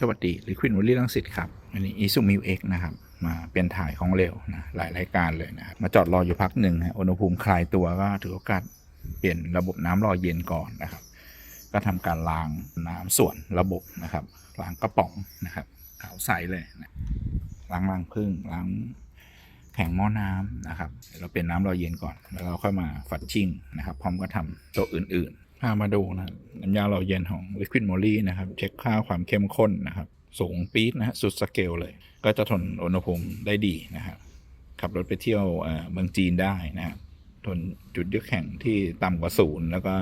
สวัสดีลิควิดวอลลี่ลังสิตครับอันนี้อีซูมิวเอ็กนะครับมาเป็นถ่ายของเร็วนะหลายรายการเลยนะครับมาจอดรออยู่พักหนึ่งฮะอุณหภูมิคลายตัวก็ถือโอกาสเปลี่ยนระบบน้ำรอเย็นก่อนนะครับ ก็ทำการล้างน้ำส่วนระบบนะครับล้างกระป๋องนะครับขาวใสเลยนะล้างรังผึ้งล้างแข็งหม้อน้ำนะครับเดี๋ยวเราเป็นน้ำรอเย็นก่อน แล้วเราค่อยมาฝัดชิ่งนะครับ พร้อมก็ทำตัวอื่น พามาดูนะน้ำยาหล่อเย็นของ Liquid Moly นะครับ เช็คค่าความเข้มข้นนะครับ สูงปี๊ดนะฮะสุดสเกลเลย ก็จะทนอุณหภูมิได้ดีนะครับขับรถไปเที่ยวเออเมืองจีนได้นะฮะทนจุดเยือกแข็งที่ต่ำกว่าศูนย์แล้วก็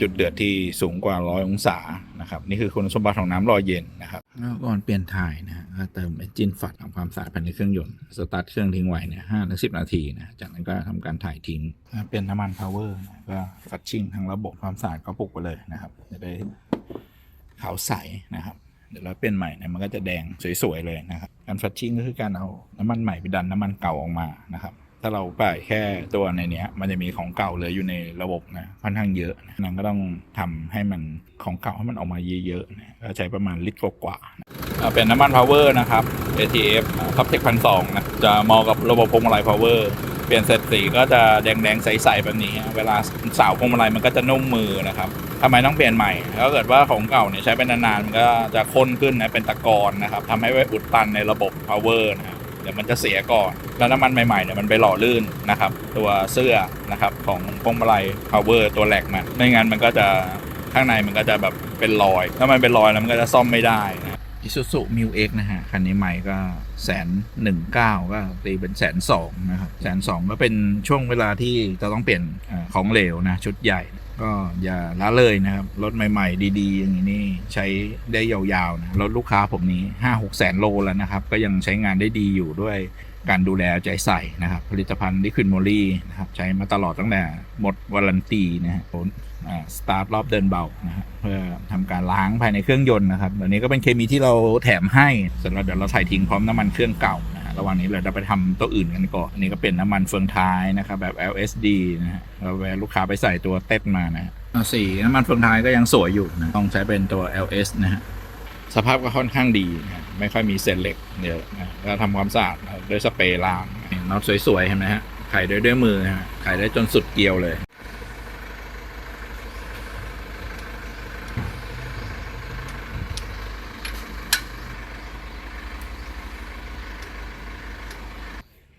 จุดเดือดที่สูงกว่าร้อยองศานะครับ นี่คือคุณสมบัติของน้ำรอเย็นนะครับ แล้วก่อนเปลี่ยนถ่ายนะฮะก็เติมเอนจินฝัดทำความสะอาดภายในเครื่องยนต์สตาร์ทเครื่องทิ้งไว้เนี่ยห้าถึงสิบนาทีนะจากนั้นก็ทำการถ่ายทิ้งเปลี่ยนน้ำมันพาวเวอร์ก็ฟัดชิ่งทั้งระบบความสะอาดก็ปลุกไปเลยนะครับจะได้ขาวใสนะครับเดี๋ยวเราเปลี่ยนใหม่เนี่ยมันก็จะแดงสวยๆเลยนะครับการฟัดชิ่งก็คือการเอาน้ำมันใหม่ไปดันน้ำมันเก่าออกมานะครับ ถ้าเราไปแค่ตัวในเนี้ย มันจะมีของเก่าเหลืออยู่ในระบบนะค่อนข้างเยอะนะนั้นก็ต้องทำให้มันของเก่าให้มันออกมาเยอะๆนะก็ใช้ประมาณลิตรกว่าๆเป็นน้ำมันพาวเวอร์นะครับ ATF ท็อปเทคพันสองนะจะเหมาะกับระบบพวงมาลัยพาวเวอร์เปลี่ยนเสร็จสีก็จะแดงๆใสๆแบบนี้ เวลาสาวพวงมาลัยมันก็จะนุ่มมือนะครับทำไมต้องเปลี่ยนใหม่ถ้าเกิดว่าของเก่าเนี่ยใช้ไปนานๆมันก็จะข้นขึ้นนะเป็นตะกอนนะครับทำให้ไว้อุดตันในระบบ power นะครับ เดี๋ยวมันจะเสียก่อน แล้วน้ำมันใหม่ๆเนี่ยมันไปหล่อลื่นนะครับ ตัวเสื้อนะครับของพวงมาลัย power ตัวแหลกมันไม่งั้นมันก็จะข้างในมันก็จะแบบเป็นรอยถ้ามันเป็นรอยแล้วมันก็จะซ่อมไม่ได้นะอิซูซุมิวเอ็กนะฮะ คันนี้ใหม่ก็แสนหนึ่งเก้าก็ตีเป็นแสนสองนะครับแสนสองก็เป็นช่วงเวลาที่จะต้องเปลี่ยนของเหลวนะ ชุดใหญ่ ก็อย่าละเลยนะครับ รถใหม่ ๆ ดี ๆ อย่างนี้นี่ใช้ได้ยาวๆนะรถลูกค้าผมนี้ห้าหกแสนโลแล้วนะครับ ก็ยังใช้งานได้ดีอยู่ด้วยการดูแลใจใส่นะครับ ผลิตภัณฑ์ลิควิดโมลี่นะครับ ใช้มาตลอดตั้งแต่หมดวารันตีนะฮะสตาร์ทรอบเดินเบานะฮะเพื่อทำการล้างภายในเครื่องยนต์นะครับอันนี้ก็เป็นเคมีที่เราแถมให้สร็จแล้วเดี๋ยวเราถ่ายทิ้งพร้อมน้ำมันเครื่องเก่านะ ระหว่างนี้เราจะไปทำตัวอื่นกันก่อนอันนี้ก็เป็นน้ำมันเฟืองท้ายนะครับแบบ LSD นะฮะเราแวะลูกค้าไปใส่ตัวเต็ดมานะฮะเอาสีน้ำมันเฟืองท้ายก็ยังสวยอยู่นะต้องใช้เป็นตัว LS นะฮะสภาพก็ค่อนข้างดีนะไม่ค่อยมีเศษเหล็กเยอะนะก็ทำความสะอาดด้วยสเปรย์ล้างน็อตสวยๆเห็นไหมฮะไขด้วยด้วยมือนะฮะไขได้จนสุดเกลียวเลย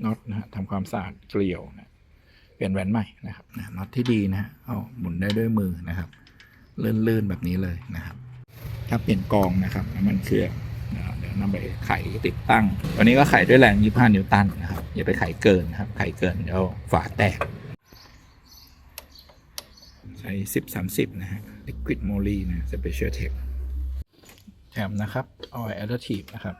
น็อตนะฮะทำความสะอาดเกลียวนะเปลี่ยนแหวนใหม่นะครับน็อตที่ดีนะฮะเอาหมุนได้ด้วยมือนะครับ ลื่นๆแบบนี้เลยนะครับ ถ้าเปลี่ยนกองนะครับน้ำมันเครื่องเดี๋ยวนำไปไขติดตั้ง วันนี้ก็ไขด้วยแรง25นิวตันนะครับอย่าไปไขเกินนะครับ ไขเกินเดี๋ยวฝาแตกใช้10 30 นะฮะ Liquid Moly นะ Special Tech แถมนะครับ Oil Additive นะครับ